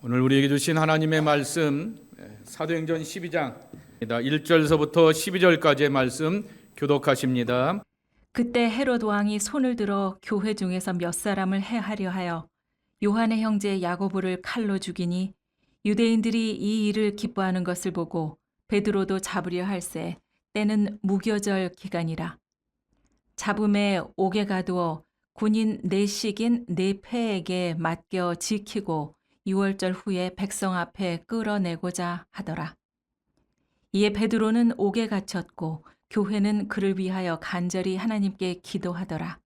오늘 우리에게 주신 하나님의 말씀 사도행전 12장 1절서부터 12절까지의 말씀 교독하십니다. 그때 헤롯 왕이 손을 들어 교회 중에서 몇 사람을 해하려 하여 요한의 형제 야고보를 칼로 죽이니 유대인들이 이 일을 기뻐하는 것을 보고 베드로도 잡으려 할세 때는 무교절 기간이라 잡음에 옥에 가두어 군인 네식인 네 패에게 맡겨 지키고 유월절 후에 백성 앞에 끌어내고자 하더라. 이에 베드로는 옥에 갇혔고 교회는 그를 위하여 간절히 하나님께 기도하더라.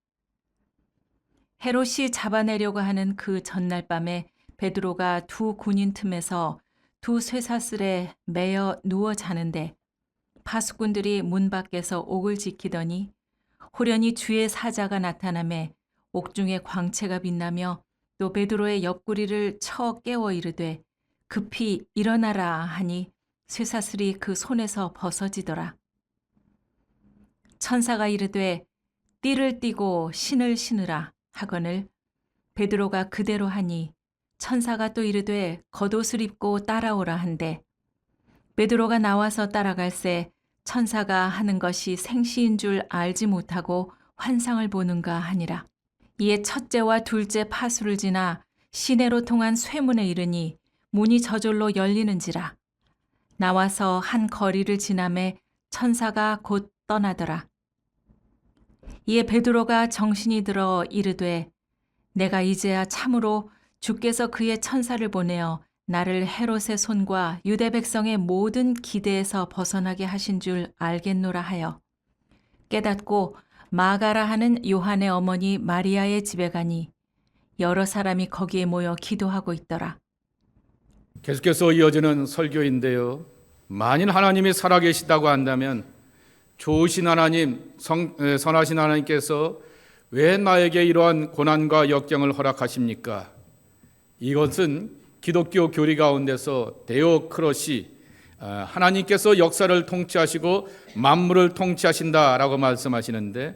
헤롯이 잡아내려고 하는 그 전날 밤에 베드로가 두 군인 틈에서 두 쇠사슬에 매여 누워 자는데 파수꾼들이 문 밖에서 옥을 지키더니 호련히 주의 사자가 나타남에 옥중에 광채가 빛나며 또 베드로의 옆구리를 쳐 깨워 이르되 급히 일어나라 하니 쇠사슬이 그 손에서 벗어지더라. 천사가 이르되 띠를 띠고 신을 신으라 하거늘 베드로가 그대로 하니 천사가 또 이르되 겉옷을 입고 따라오라 한데 베드로가 나와서 따라갈새 천사가 하는 것이 생시인 줄 알지 못하고 환상을 보는가 하니라 이에 첫째와 둘째 파수를 지나 시내로 통한 쇠문에 이르니 문이 저절로 열리는지라 나와서 한 거리를 지남에 천사가 곧 떠나더라. 이에 베드로가 정신이 들어 이르되 내가 이제야 참으로 주께서 그의 천사를 보내어 나를 헤롯의 손과 유대 백성의 모든 기대에서 벗어나게 하신 줄 알겠노라 하여 깨닫고 마가라 하는 요한의 어머니 마리아의 집에 가니 여러 사람이 거기에 모여 기도하고 있더라. 계속해서 이어지는 설교인데요. 만일 하나님이 살아계시다고 한다면 좋으신 하나님, 성, 에, 선하신 하나님께서 왜 나에게 이러한 고난과 역경을 허락하십니까? 이것은 기독교 교리 가운데서 데오크로시 아, 하나님께서 역사를 통치하시고 만물을 통치하신다라고 말씀하시는데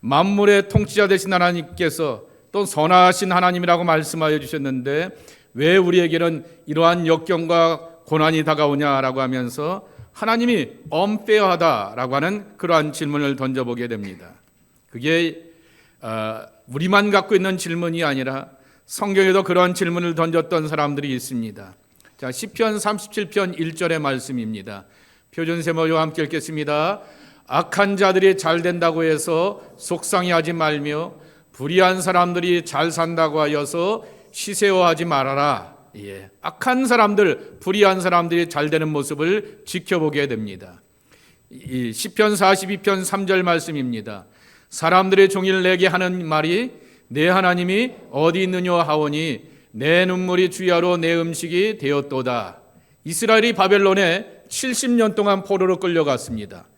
만물의 통치자 되신 하나님께서 또 선하신 하나님이라고 말씀하여 주셨는데 왜 우리에게는 이러한 역경과 고난이 다가오냐라고 하면서 하나님이 엄페어하다라고 하는 그러한 질문을 던져보게 됩니다. 그게 어, 우리만 갖고 있는 질문이 아니라 성경에도 그러한 질문을 던졌던 사람들이 있습니다. 자, 시편 37편 1절의 말씀입니다. 표준 세모와 함께 읽겠습니다. 악한 자들이 잘 된다고 해서 속상해하지 말며 불의한 사람들이 잘 산다고 하여서 시세워하지 말아라. 예. 악한 사람들, 불의한 사람들이 잘 되는 모습을 지켜보게 됩니다. 이 시편 42편 3절 말씀입니다. 사람들의 종일 내게 하는 말이 내 하나님이 어디 있느냐 하오니 내 눈물이 주야로 내 음식이 되었도다. 이스라엘이 바벨론에 70년 동안 포로로 끌려갔습니다.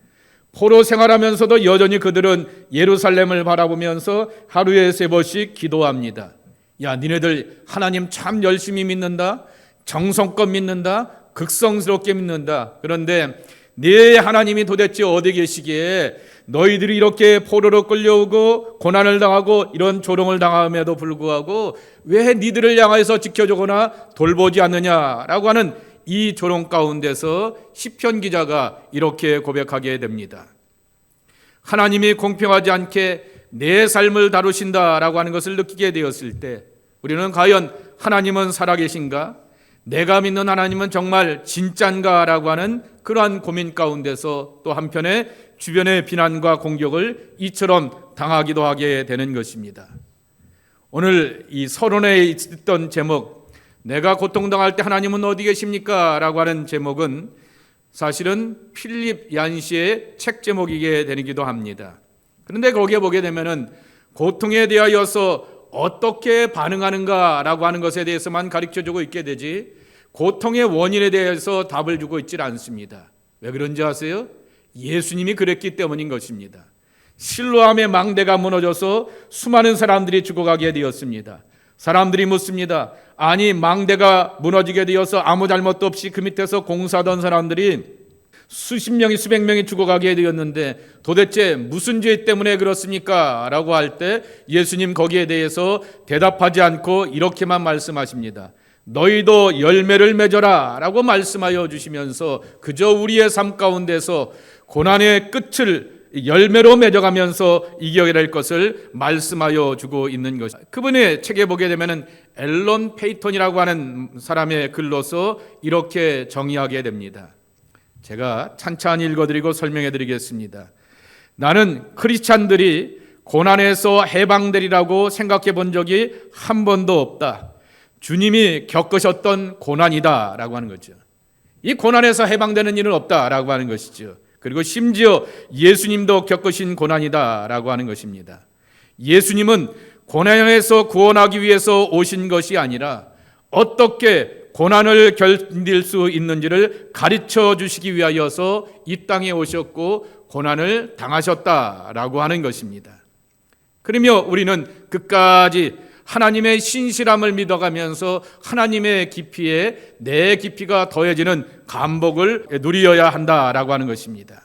포로 생활하면서도 여전히 그들은 예루살렘을 바라보면서 하루에 세 번씩 기도합니다. 야, 니네들 하나님 참 열심히 믿는다. 정성껏 믿는다. 극성스럽게 믿는다. 그런데 네 하나님이 도대체 어디 계시기에 너희들이 이렇게 포로로 끌려오고 고난을 당하고 이런 조롱을 당함에도 불구하고 왜 니들을 향하여서 지켜주거나 돌보지 않느냐라고 하는 이 조롱 가운데서 시편 기자가 이렇게 고백하게 됩니다. 하나님이 공평하지 않게 내 삶을 다루신다라고 하는 것을 느끼게 되었을 때 우리는 과연 하나님은 살아계신가? 내가 믿는 하나님은 정말 진짠가라고 하는 그러한 고민 가운데서 또 한편에 주변의 비난과 공격을 이처럼 당하기도 하게 되는 것입니다. 오늘 이 서론에 있던 제목, 내가 고통당할 때 하나님은 어디 계십니까? 라고 하는 제목은 사실은 필립 얀시의 책 제목이게 되기도 합니다. 그런데 거기에 보게 되면은 고통에 대하여서 어떻게 반응하는가라고 하는 것에 대해서만 가르쳐 주고 있게 되지 고통의 원인에 대해서 답을 주고 있질 않습니다. 왜 그런지 아세요? 예수님이 그랬기 때문인 것입니다. 실로암의 망대가 무너져서 수많은 사람들이 죽어가게 되었습니다. 사람들이 묻습니다. 아니 망대가 무너지게 되어서 아무 잘못도 없이 그 밑에서 공사하던 사람들이 수십 명이 수백 명이 죽어가게 되었는데 도대체 무슨 죄 때문에 그렇습니까? 라고 할 때 예수님 거기에 대해서 대답하지 않고 이렇게만 말씀하십니다. 너희도 열매를 맺어라 라고 말씀하여 주시면서 그저 우리의 삶 가운데서 고난의 끝을 열매로 맺어가면서 이겨야 될 것을 말씀하여 주고 있는 것. 그분의 책에 보게 되면은 앨런 페이턴이라고 하는 사람의 글로서 이렇게 정의하게 됩니다. 제가 찬찬히 읽어드리고 설명해 드리겠습니다. 나는 크리스찬들이 고난에서 해방되리라고 생각해 본 적이 한 번도 없다. 주님이 겪으셨던 고난이다 라고 하는 거죠. 이 고난에서 해방되는 일은 없다 라고 하는 것이죠. 그리고 심지어 예수님도 겪으신 고난이다라고 하는 것입니다. 예수님은 고난에서 구원하기 위해서 오신 것이 아니라 어떻게 고난을 견딜 수 있는지를 가르쳐 주시기 위하여서 이 땅에 오셨고 고난을 당하셨다라고 하는 것입니다. 그러며 우리는 끝까지 하나님의 신실함을 믿어가면서 하나님의 깊이에 내 깊이가 더해지는 감복을 누리어야 한다라고 하는 것입니다.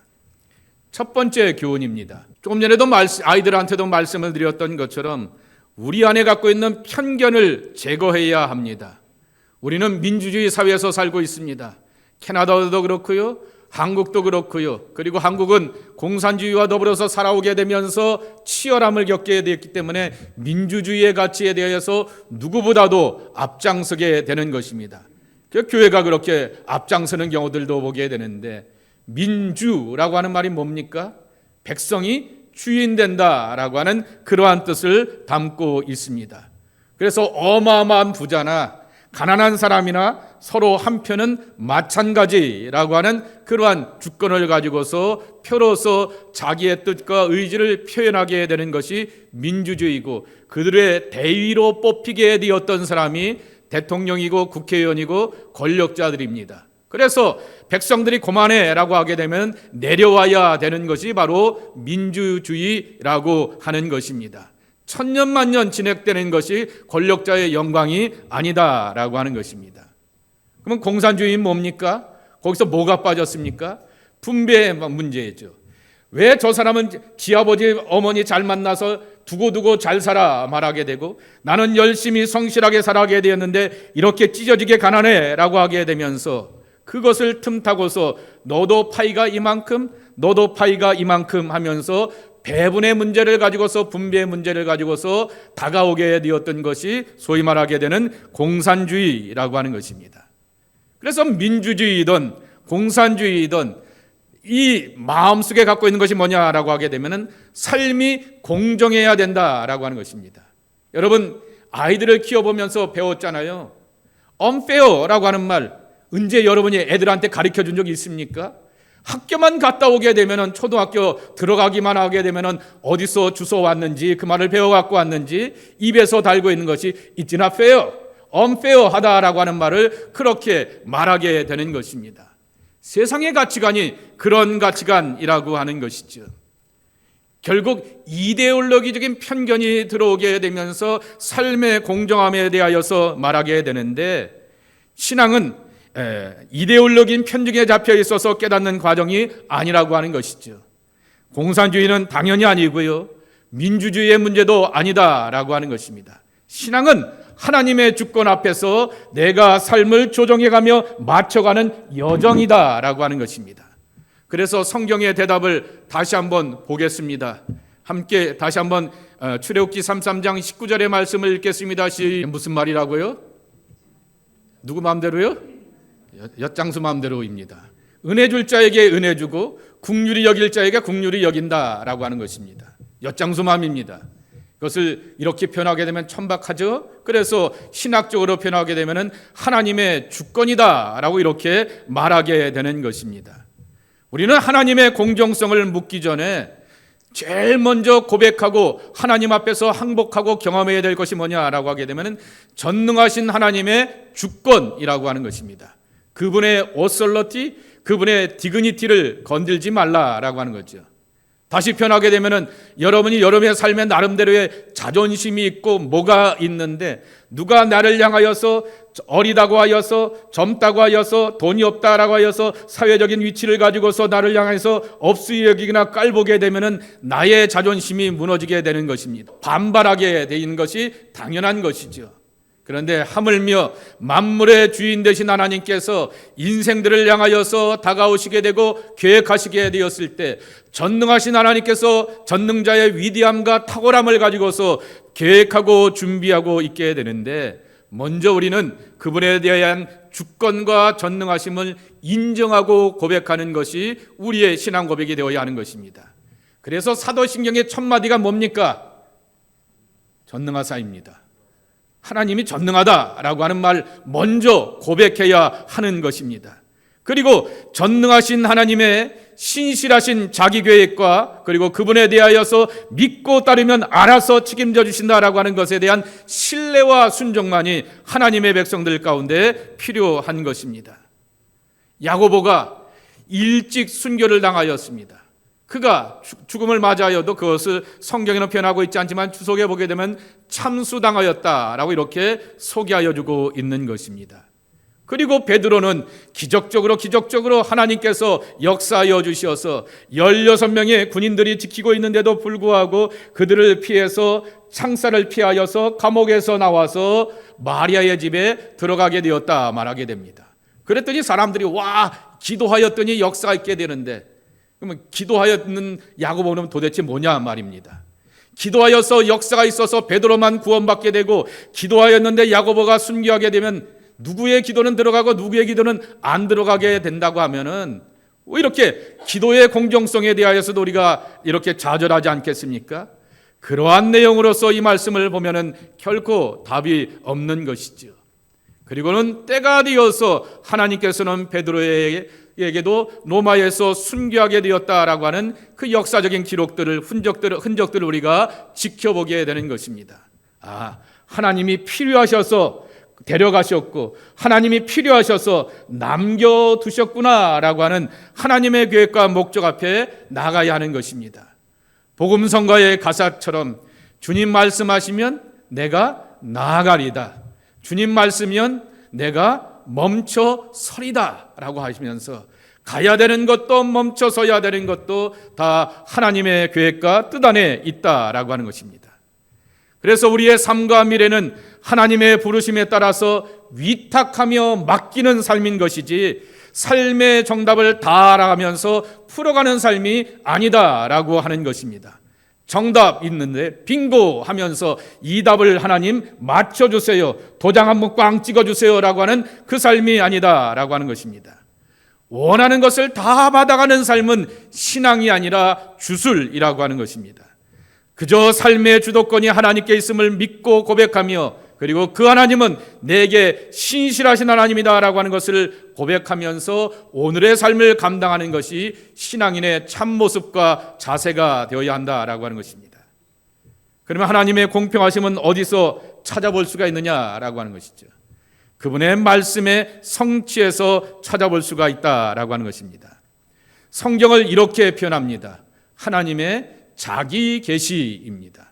첫 번째 교훈입니다. 조금 전에도 아이들한테도 말씀을 드렸던 것처럼 우리 안에 갖고 있는 편견을 제거해야 합니다. 우리는 민주주의 사회에서 살고 있습니다. 캐나다도 그렇고요. 한국도 그렇고요. 그리고 한국은 공산주의와 더불어서 살아오게 되면서 치열함을 겪게 되었기 때문에 민주주의의 가치에 대해서 누구보다도 앞장서게 되는 것입니다. 그 교회가 그렇게 앞장서는 경우들도 보게 되는데 민주라고 하는 말이 뭡니까? 백성이 주인된다라고 하는 그러한 뜻을 담고 있습니다. 그래서 어마어마한 부자나 가난한 사람이나 서로 한편은 마찬가지라고 하는 그러한 주권을 가지고서 표로서 자기의 뜻과 의지를 표현하게 되는 것이 민주주의고 그들의 대위로 뽑히게 되었던 사람이 대통령이고 국회의원이고 권력자들입니다. 그래서 백성들이 고만해라고 하게 되면 내려와야 되는 것이 바로 민주주의라고 하는 것입니다. 천년만년 진행되는 것이 권력자의 영광이 아니다라고 하는 것입니다. 그러면 공산주의는 뭡니까? 거기서 뭐가 빠졌습니까? 분배의 문제죠. 왜 저 사람은 지 아버지 어머니 잘 만나서 두고두고 잘 살아 말하게 되고 나는 열심히 성실하게 살아가게 되었는데 이렇게 찢어지게 가난해라고 하게 되면서 그것을 틈타고서 너도 파이가 이만큼 너도 파이가 이만큼 하면서 배분의 문제를 가지고서 분배의 문제를 가지고서 다가오게 되었던 것이 소위 말하게 되는 공산주의라고 하는 것입니다. 그래서 민주주의든 공산주의든 이 마음속에 갖고 있는 것이 뭐냐라고 하게 되면은 삶이 공정해야 된다라고 하는 것입니다. 여러분 아이들을 키워보면서 배웠잖아요. unfair라고 하는 말 언제 여러분이 애들한테 가르쳐 준 적이 있습니까? 학교만 갔다 오게 되면은 초등학교 들어가기만 하게 되면은 어디서 주워 왔는지 그 말을 배워 갖고 왔는지 입에서 달고 있는 것이 it's not fair, unfair 하다라고 하는 말을 그렇게 말하게 되는 것입니다. 세상의 가치관이 그런 가치관이라고 하는 것이죠. 결국 이데올로기적인 편견이 들어오게 되면서 삶의 공정함에 대하여서 말하게 되는데 신앙은 이데올로기인 편중에 잡혀 있어서 깨닫는 과정이 아니라고 하는 것이죠. 공산주의는 당연히 아니고요. 민주주의의 문제도 아니다라고 하는 것입니다. 신앙은 하나님의 주권 앞에서 내가 삶을 조정해가며 맞춰가는 여정이다라고 하는 것입니다. 그래서 성경의 대답을 다시 한번 보겠습니다. 함께 다시 한번 어, 출애굽기 33장 19절의 말씀을 읽겠습니다. 시 무슨 말이라고요? 누구 마음대로요? 엿장수 마음대로입니다. 은혜 줄 자에게 은혜 주고 국률이 여길 자에게 국률이 여긴다라고 하는 것입니다. 엿장수 마음입니다. 그것을 이렇게 표현하게 되면 천박하죠. 그래서 신학적으로 표현하게 되면은 하나님의 주권이다라고 이렇게 말하게 되는 것입니다. 우리는 하나님의 공정성을 묻기 전에 제일 먼저 고백하고 하나님 앞에서 항복하고 경험해야 될 것이 뭐냐라고 하게 되면은 전능하신 하나님의 주권이라고 하는 것입니다. 그분의 오설러티, 그분의 디그니티를 건들지 말라라고 하는 거죠. 다시 표현하게 되면은 여러분이 여러분의 삶의 나름대로의 자존심이 있고 뭐가 있는데 누가 나를 향하여서 어리다고 하여서 젊다고 하여서 돈이 없다라고 하여서 사회적인 위치를 가지고서 나를 향해서 없이 여기거나 깔보게 되면은 나의 자존심이 무너지게 되는 것입니다. 반발하게 되는 것이 당연한 것이죠. 그런데 하물며 만물의 주인 되신 하나님께서 인생들을 향하여서 다가오시게 되고 계획하시게 되었을 때 전능하신 하나님께서 전능자의 위대함과 탁월함을 가지고서 계획하고 준비하고 있게 되는데 먼저 우리는 그분에 대한 주권과 전능하심을 인정하고 고백하는 것이 우리의 신앙 고백이 되어야 하는 것입니다. 그래서 사도신경의 첫 마디가 뭡니까? 전능하사입니다. 하나님이 전능하다라고 하는 말 먼저 고백해야 하는 것입니다. 그리고 전능하신 하나님의 신실하신 자기 계획과 그리고 그분에 대하여서 믿고 따르면 알아서 책임져 주신다라고 하는 것에 대한 신뢰와 순종만이 하나님의 백성들 가운데 필요한 것입니다. 야고보가 일찍 순교를 당하였습니다. 그가 죽- 죽음을 맞아여도 그것을 성경에는 표현하고 있지 않지만 추석에 보게 되면 참수당하였다라고 이렇게 소개하여 주고 있는 것입니다. 그리고 베드로는 기적적으로 기적적으로 하나님께서 역사하여 주셔서 16명의 군인들이 지키고 있는데도 불구하고 그들을 피해서 창살을 피하여서 감옥에서 나와서 마리아의 집에 들어가게 되었다 말하게 됩니다. 그랬더니 사람들이 와 기도하였더니 역사가 있게 되는데 그러면 기도하였는 야고보는 도대체 뭐냐 말입니다. 기도하여서 역사가 있어서 베드로만 구원받게 되고 기도하였는데 야고보가 순교하게 되면 누구의 기도는 들어가고 누구의 기도는 안 들어가게 된다고 하면은 왜 이렇게 기도의 공정성에 대하여서도 우리가 이렇게 좌절하지 않겠습니까? 그러한 내용으로서 이 말씀을 보면은 결코 답이 없는 것이죠. 그리고는 때가 되어서 하나님께서는 베드로 에게도 로마에서 순교하게 되었다라고 하는 그 역사적인 기록들을 흔적들을 흔적들을 우리가 지켜보게 되는 것입니다. 아, 하나님이 필요하셔서 데려가셨고 하나님이 필요하셔서 남겨 두셨구나라고 하는 하나님의 계획과 목적 앞에 나가야 하는 것입니다. 복음성가의 가사처럼 주님 말씀하시면 내가 나아가리다. 주님 말씀이면 내가 멈춰 서리다 라고 하시면서 가야 되는 것도 멈춰 서야 되는 것도 다 하나님의 계획과 뜻 안에 있다라고 하는 것입니다. 그래서 우리의 삶과 미래는 하나님의 부르심에 따라서 위탁하며 맡기는 삶인 것이지 삶의 정답을 다 알아가면서 풀어가는 삶이 아니다라고 하는 것입니다. 정답 있는데 빙고 하면서 이 답을 하나님 맞춰주세요. 도장 한번 꽝 찍어주세요 라고 하는 그 삶이 아니다 라고 하는 것입니다. 원하는 것을 다 받아가는 삶은 신앙이 아니라 주술이라고 하는 것입니다. 그저 삶의 주도권이 하나님께 있음을 믿고 고백하며 그리고 그 하나님은 내게 신실하신 하나님이다라고 하는 것을 고백하면서 오늘의 삶을 감당하는 것이 신앙인의 참모습과 자세가 되어야 한다라고 하는 것입니다. 그러면 하나님의 공평하심은 어디서 찾아볼 수가 있느냐라고 하는 것이죠. 그분의 말씀의 성취에서 찾아볼 수가 있다라고 하는 것입니다. 성경을 이렇게 표현합니다. 하나님의 자기 계시입니다.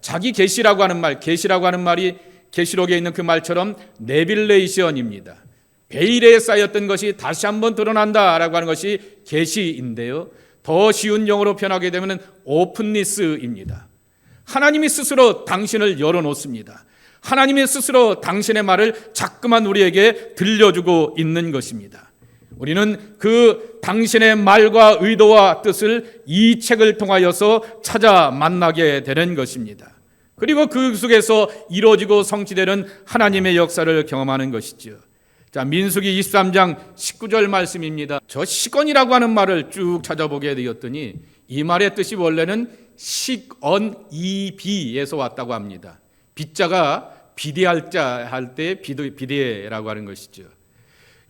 자기 계시라고 하는 말, 계시라고 하는 말이 계시록에 있는 그 말처럼 네빌레이션입니다. 베일에 쌓였던 것이 다시 한번 드러난다라고 하는 것이 계시인데요. 더 쉬운 영어로 표현하게 되면 오픈니스입니다. 하나님이 스스로 당신을 열어놓습니다. 하나님이 스스로 당신의 말을 자꾸만 우리에게 들려주고 있는 것입니다. 우리는 그 당신의 말과 의도와 뜻을 이 책을 통하여서 찾아 만나게 되는 것입니다. 그리고 그 속에서 이루어지고 성취되는 하나님의 역사를 경험하는 것이죠. 자, 민수기 23장 19절 말씀입니다. 저 시건이라고 하는 말을 쭉 찾아보게 되었더니 이 말의 뜻이 원래는 식언이비에서 왔다고 합니다. 비자가 비대할 자 할 때 비대라고 하는 것이죠.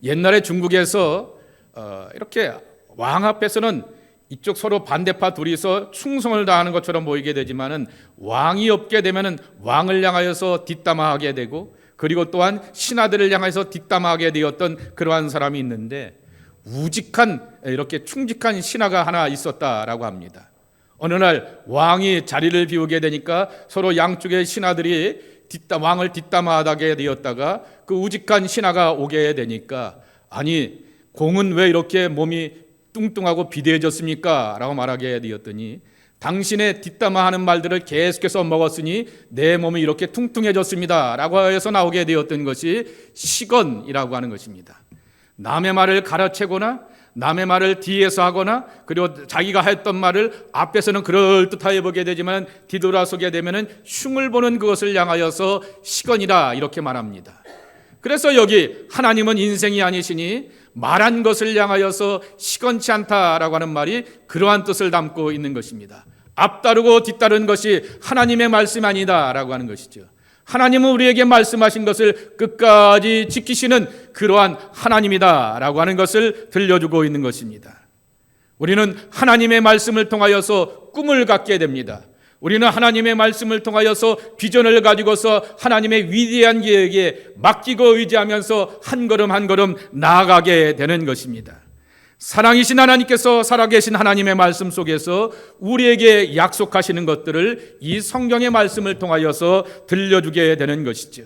옛날에 중국에서 어, 이렇게 왕 앞에서는 이쪽 서로 반대파 둘이서 충성을 다하는 것처럼 보이게 되지만은 왕이 없게 되면은 왕을 향하여서 뒷담화하게 되고 그리고 또한 신하들을 향해서 뒷담화하게 되었던 그러한 사람이 있는데 우직한 이렇게 충직한 신하가 하나 있었다라고 합니다. 어느 날 왕이 자리를 비우게 되니까 서로 양쪽의 신하들이 뒷담 왕을 뒷담화하게 되었다가 그 우직한 신하가 오게 되니까 아니 공은 왜 이렇게 몸이 뚱뚱하고 비대해졌습니까? 라고 말하게 되었더니 당신의 뒷담화하는 말들을 계속해서 먹었으니 내 몸이 이렇게 퉁퉁해졌습니다. 라고 해서 나오게 되었던 것이 시건이라고 하는 것입니다. 남의 말을 가르치거나 남의 말을 뒤에서 하거나 그리고 자기가 했던 말을 앞에서는 그럴듯하게 보게 되지만 뒤돌아서게 되면은 흉을 보는 그것을 향하여서 시건이다 이렇게 말합니다. 그래서 여기 하나님은 인생이 아니시니 말한 것을 향하여서 시건치 않다라고 하는 말이 그러한 뜻을 담고 있는 것입니다. 앞다르고 뒤따른 것이 하나님의 말씀 아니다라고 하는 것이죠. 하나님은 우리에게 말씀하신 것을 끝까지 지키시는 그러한 하나님이다라고 하는 것을 들려주고 있는 것입니다. 우리는 하나님의 말씀을 통하여서 꿈을 갖게 됩니다. 우리는 하나님의 말씀을 통하여서 비전을 가지고서 하나님의 위대한 계획에 맡기고 의지하면서 한 걸음 한 걸음 나아가게 되는 것입니다. 사랑이신 하나님께서 살아계신 하나님의 말씀 속에서 우리에게 약속하시는 것들을 이 성경의 말씀을 통하여서 들려주게 되는 것이죠.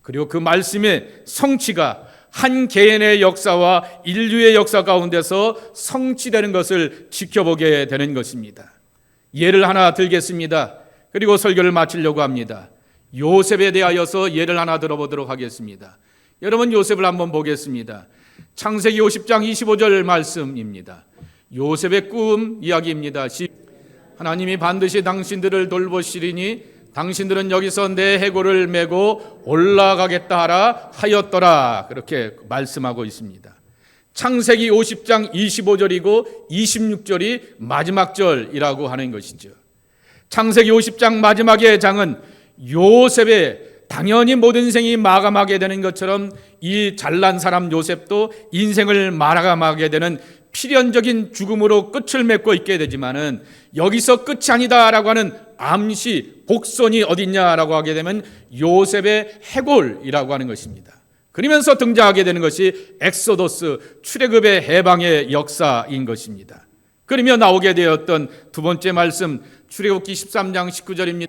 그리고 그 말씀의 성취가 한 개인의 역사와 인류의 역사 가운데서 성취되는 것을 지켜보게 되는 것입니다. 예를 하나 들겠습니다. 그리고 설교를 마치려고 합니다. 요셉에 대하여서 예를 하나 들어보도록 하겠습니다. 여러분 요셉을 한번 보겠습니다. 창세기 50장 25절 말씀입니다. 요셉의 꿈 이야기입니다. 시- 하나님이 반드시 당신들을 돌보시리니 당신들은 여기서 내 해골을 메고 올라가겠다 하라 하였더라. 그렇게 말씀하고 있습니다. 창세기 50장 25절이고 26절이 마지막 절이라고 하는 것이죠. 창세기 50장 마지막의 장은 요셉의 당연히 모든 생이 마감하게 되는 것처럼 이 잘난 사람 요셉도 인생을 마감하게 되는 필연적인 죽음으로 끝을 맺고 있게 되지만은 여기서 끝이 아니다라고 하는 암시 복선이 어딨냐라고 하게 되면 요셉의 해골이라고 하는 것입니다. 그러면서 등장하게 되는 것이 엑소더스 출애굽의 해방의 역사인 것입니다. 그러며 나오게 되었던 두 번째 말씀 출애굽기 13장 19절입니다.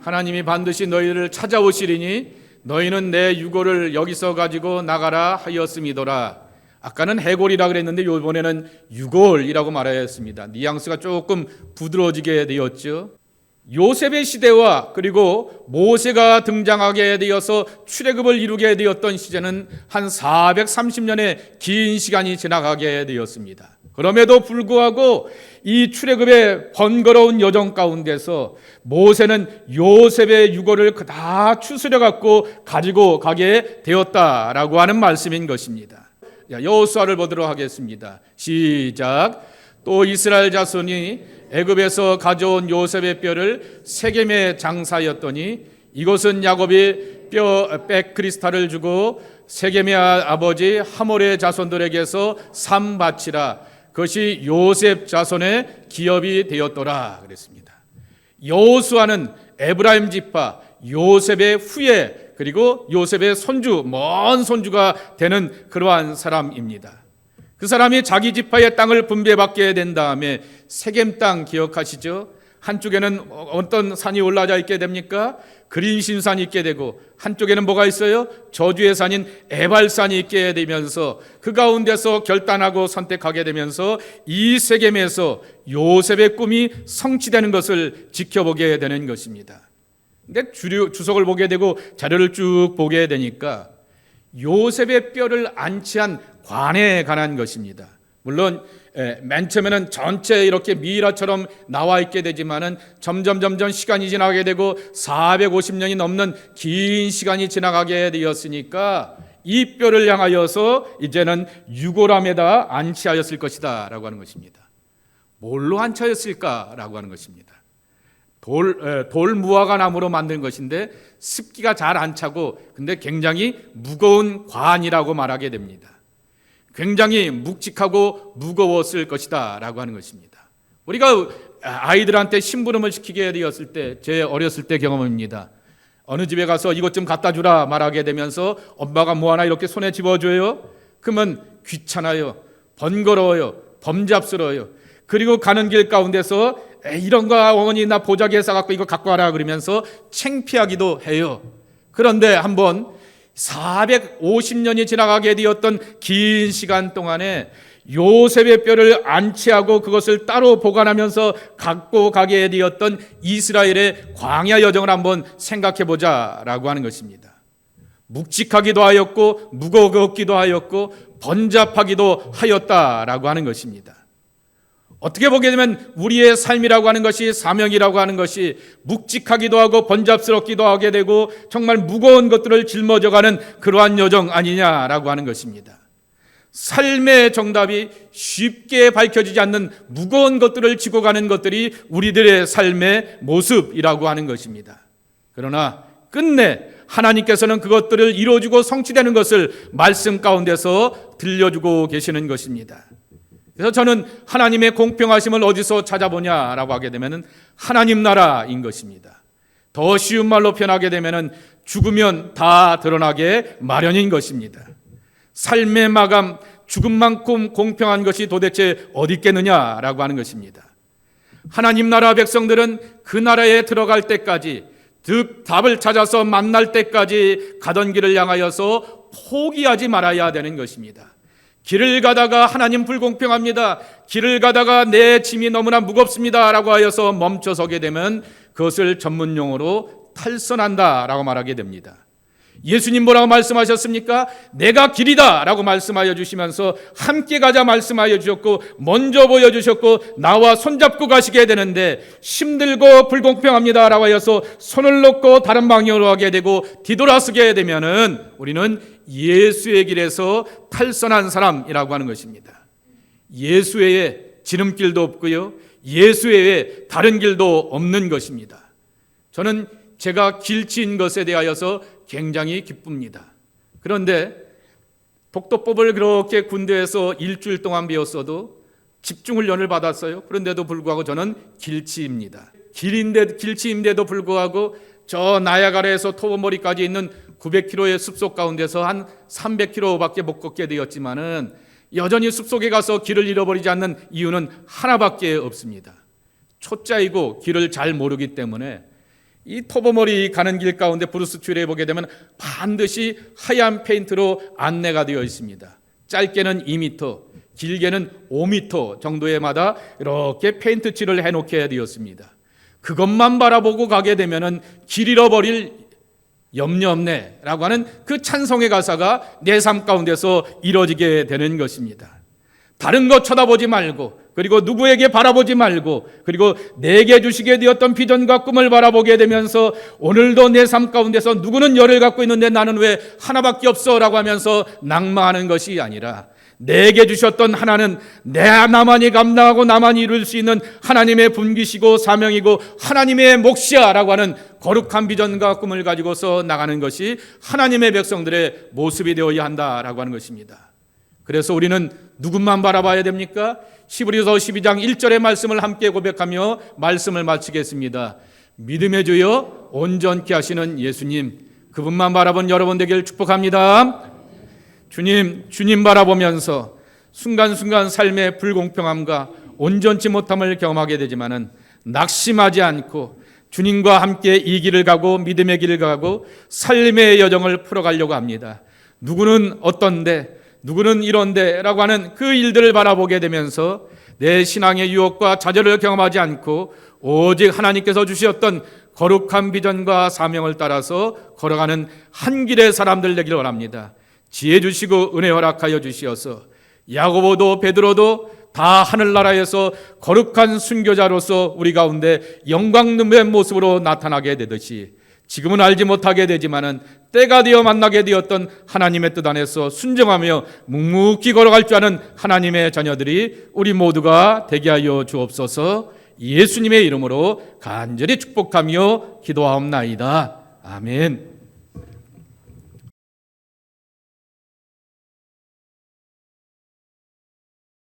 하나님이 반드시 너희를 찾아오시리니 너희는 내 유고를 여기서 가지고 나가라 하였음이더라. 아까는 해골이라 그랬는데 이번에는 유골이라고 말하였습니다. 뉘앙스가 조금 부드러워지게 되었죠. 요셉의 시대와 그리고 모세가 등장하게 되어서 출애굽을 이루게 되었던 시대는 한 430년의 긴 시간이 지나가게 되었습니다. 그럼에도 불구하고 이 출애굽의 번거로운 여정 가운데서 모세는 요셉의 유고를 다 추스려 갖고 가지고 가게 되었다라고 하는 말씀인 것입니다. 여호수아를 보도록 하겠습니다. 시작. 또 이스라엘 자손이 애굽에서 가져온 요셉의 뼈를 세겜에 장사하였더니 이것은 야곱이 뼈 백크리스탈을 주고 세겜의 아버지 하몰의 자손들에게서 삼 바치라 그것이 요셉 자손의 기업이 되었더라 그랬습니다. 여호수아는 에브라임 지파 요셉의 후예 그리고 요셉의 손주 먼 손주가 되는 그러한 사람입니다. 그 사람이 자기 지파의 땅을 분배받게 된 다음에 세겜 땅 기억하시죠? 한쪽에는 어떤 산이 올라져 있게 됩니까? 그린신산이 있게 되고 한쪽에는 뭐가 있어요? 저주의 산인 에발산이 있게 되면서 그 가운데서 결단하고 선택하게 되면서 이 세겜에서 요셉의 꿈이 성취되는 것을 지켜보게 되는 것입니다. 근데 주류, 주석을 보게 되고 자료를 쭉 보게 되니까 요셉의 뼈를 안치한 관에 관한 것입니다. 물론 에, 맨 처음에는 전체 이렇게 미라처럼 나와 있게 되지만은 점점 점점 시간이 지나게 되고 450년이 넘는 긴 시간이 지나가게 되었으니까 이 뼈를 향하여서 이제는 유골함에다 안치하였을 것이다라고 하는 것입니다. 뭘로 안치하였을까라고 하는 것입니다. 돌, 에, 돌 무화과 나무로 만든 것인데 습기가 잘 안 차고 근데 굉장히 무거운 관이라고 말하게 됩니다. 굉장히 묵직하고 무거웠을 것이다 라고 하는 것입니다. 우리가 아이들한테 심부름을 시키게 되었을 때, 제 어렸을 때 경험입니다. 어느 집에 가서 이것 좀 갖다 주라 말하게 되면서 엄마가 뭐 하나 이렇게 손에 집어줘요? 그러면 귀찮아요. 번거로워요. 범잡스러워요. 그리고 가는 길 가운데서 이런 거 어머니 나 보자기에 싸갖고 이거 갖고 와라 그러면서 창피하기도 해요. 그런데 한번 450년이 지나가게 되었던 긴 시간 동안에 요셉의 뼈를 안치하고 그것을 따로 보관하면서 갖고 가게 되었던 이스라엘의 광야 여정을 한번 생각해 보자라고 하는 것입니다. 묵직하기도 하였고 무거웠기도 하였고 번잡하기도 하였다라고 하는 것입니다. 어떻게 보게 되면 우리의 삶이라고 하는 것이 사명이라고 하는 것이 묵직하기도 하고 번잡스럽기도 하게 되고 정말 무거운 것들을 짊어져가는 그러한 여정 아니냐라고 하는 것입니다. 삶의 정답이 쉽게 밝혀지지 않는 무거운 것들을 지고 가는 것들이 우리들의 삶의 모습이라고 하는 것입니다. 그러나 끝내 하나님께서는 그것들을 이루어주고 성취되는 것을 말씀 가운데서 들려주고 계시는 것입니다. 그래서 저는 하나님의 공평하심을 어디서 찾아보냐라고 하게 되면 하나님 나라인 것입니다. 더 쉬운 말로 표현하게 되면 죽으면 다 드러나게 마련인 것입니다. 삶의 마감, 죽음만큼 공평한 것이 도대체 어디 있겠느냐라고 하는 것입니다. 하나님 나라 백성들은 그 나라에 들어갈 때까지 득 답을 찾아서 만날 때까지 가던 길을 향하여서 포기하지 말아야 되는 것입니다. 길을 가다가 하나님 불공평합니다. 길을 가다가 내 짐이 너무나 무겁습니다 라고 하여서 멈춰서게 되면 그것을 전문 용어로 탈선한다 라고 말하게 됩니다. 예수님 뭐라고 말씀하셨습니까? 내가 길이다 라고 말씀하여 주시면서 함께 가자 말씀하여 주셨고 먼저 보여주셨고 나와 손잡고 가시게 되는데 힘들고 불공평합니다 라고 하여서 손을 놓고 다른 방향으로 가게 되고 뒤돌아서게 되면은 우리는 예수의 길에서 탈선한 사람이라고 하는 것입니다. 예수 외에 지름길도 없고요. 예수 외에 다른 길도 없는 것입니다. 저는 제가 길치인 것에 대하여서 굉장히 기쁩니다. 그런데 독도법을 그렇게 군대에서 일주일 동안 배웠어도 집중훈련을 받았어요. 그런데도 불구하고 저는 길치입니다. 길인데 길치인데도 불구하고 저 나야가라에서 토보머리까지 있는 900km의 숲속 가운데서 한 300km밖에 못 걷게 되었지만은 여전히 숲속에 가서 길을 잃어버리지 않는 이유는 하나밖에 없습니다. 초짜이고 길을 잘 모르기 때문에 이 토보머리 가는 길 가운데 브루스 튜레에 보게 되면 반드시 하얀 페인트로 안내가 되어 있습니다. 짧게는 2m, 길게는 5m 정도에마다 이렇게 페인트 칠을 해놓게 되었습니다. 그것만 바라보고 가게 되면은 길 잃어버릴 염려 없네라고 하는 그 찬송의 가사가 내 삶 가운데서 이루어지게 되는 것입니다. 다른 것 쳐다보지 말고 그리고 누구에게 바라보지 말고 그리고 내게 주시게 되었던 비전과 꿈을 바라보게 되면서 오늘도 내 삶 가운데서 누구는 열을 갖고 있는데 나는 왜 하나밖에 없어라고 하면서 낭만하는 것이 아니라 내게 주셨던 하나는 내 나만이 감당하고 나만이 이룰 수 있는 하나님의 분기시고 사명이고 하나님의 몫이야라고 하는 거룩한 비전과 꿈을 가지고서 나가는 것이 하나님의 백성들의 모습이 되어야 한다라고 하는 것입니다. 그래서 우리는 누군만 바라봐야 됩니까? 시브리서 12장 1절의 말씀을 함께 고백하며 말씀을 마치겠습니다. 믿음의 주여 온전케 하시는 예수님 그분만 바라본 여러분 되길 축복합니다. 주님 주님 바라보면서 순간순간 삶의 불공평함과 온전치 못함을 경험하게 되지만은 낙심하지 않고 주님과 함께 이 길을 가고 믿음의 길을 가고 삶의 여정을 풀어가려고 합니다. 누구는 어떤데 누구는 이런데라고 하는 그 일들을 바라보게 되면서 내 신앙의 유혹과 좌절을 경험하지 않고 오직 하나님께서 주셨던 거룩한 비전과 사명을 따라서 걸어가는 한 길의 사람들 되기를 원합니다. 지혜 주시고 은혜 허락하여 주시어서 야고보도 베드로도 다 하늘나라에서 거룩한 순교자로서 우리 가운데 영광 눈의 모습으로 나타나게 되듯이 지금은 알지 못하게 되지만은 때가 되어 만나게 되었던 하나님의 뜻 안에서 순정하며 묵묵히 걸어갈 줄 아는 하나님의 자녀들이 우리 모두가 되게 하여 주옵소서 예수님의 이름으로 간절히 축복하며 기도하옵나이다. 아멘.